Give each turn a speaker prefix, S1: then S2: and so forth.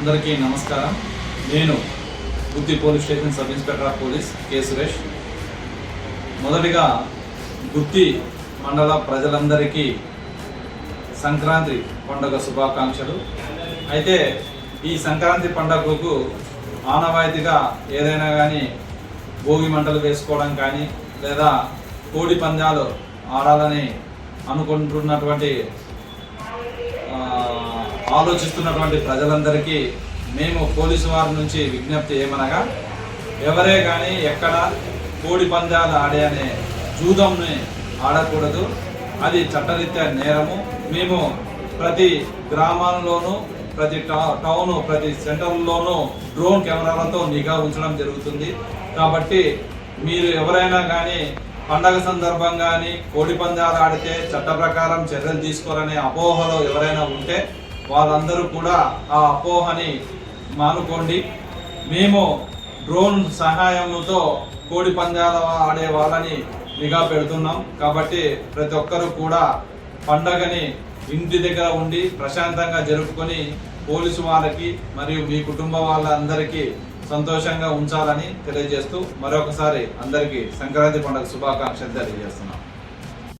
S1: అందరికీ నమస్కారం. నేను Gooty police station sub inspector of police K Suresh. మొదటిగా గుత్తి మండల ప్రజలందరికీ సంక్రాంతి పండుగ శుభాకాంక్షలు. అయితే ఈ సంక్రాంతి పండుగకు ఆనవాయితీగా ఏదైనా కానీ భోగి మంటలు వేసుకోవడం కానీ లేదా కోడి పందాలు ఆడాలని అనుకుంటున్నటువంటి ఆలోచిస్తున్నటువంటి ప్రజలందరికీ మేము పోలీసు వారి నుంచి విజ్ఞప్తి ఏమనగా ఎవరే కానీ ఎక్కడ కోడి పందాలు ఆడే అనే జూదంని ఆడకూడదు. అది చట్టరీత్యా నేరము. మేము ప్రతి గ్రామాల్లోనూ ప్రతి టౌ- టౌను ప్రతి సెంటర్లోనూ డ్రోన్ కెమెరాలతో నిఘా ఉంచడం జరుగుతుంది. కాబట్టి మీరు ఎవరైనా కానీ పండగ సందర్భంగాని కోడి పందాలు ఆడితే చట్ట ప్రకారం చర్యలు తీసుకోరనే అపోహలో ఎవరైనా ఉంటే వాళ్ళందరూ కూడా ఆ అపోహని మానుకోండి. మేము డ్రోన్ సహాయంతో కోడి పందాలు ఆడే వాళ్ళని నిఘా పెడుతున్నాం. కాబట్టి ప్రతి ఒక్కరూ కూడా పండగని ఇంటి దగ్గర ఉండి ప్రశాంతంగా జరుపుకొని పోలీసు వాళ్ళకి మరియు మీ కుటుంబ వాళ్ళందరికీ సంతోషంగా ఉంచాలని తెలియజేస్తూ మరొకసారి అందరికీ సంక్రాంతి పండుగ శుభాకాంక్షలు తెలియజేస్తున్నాం.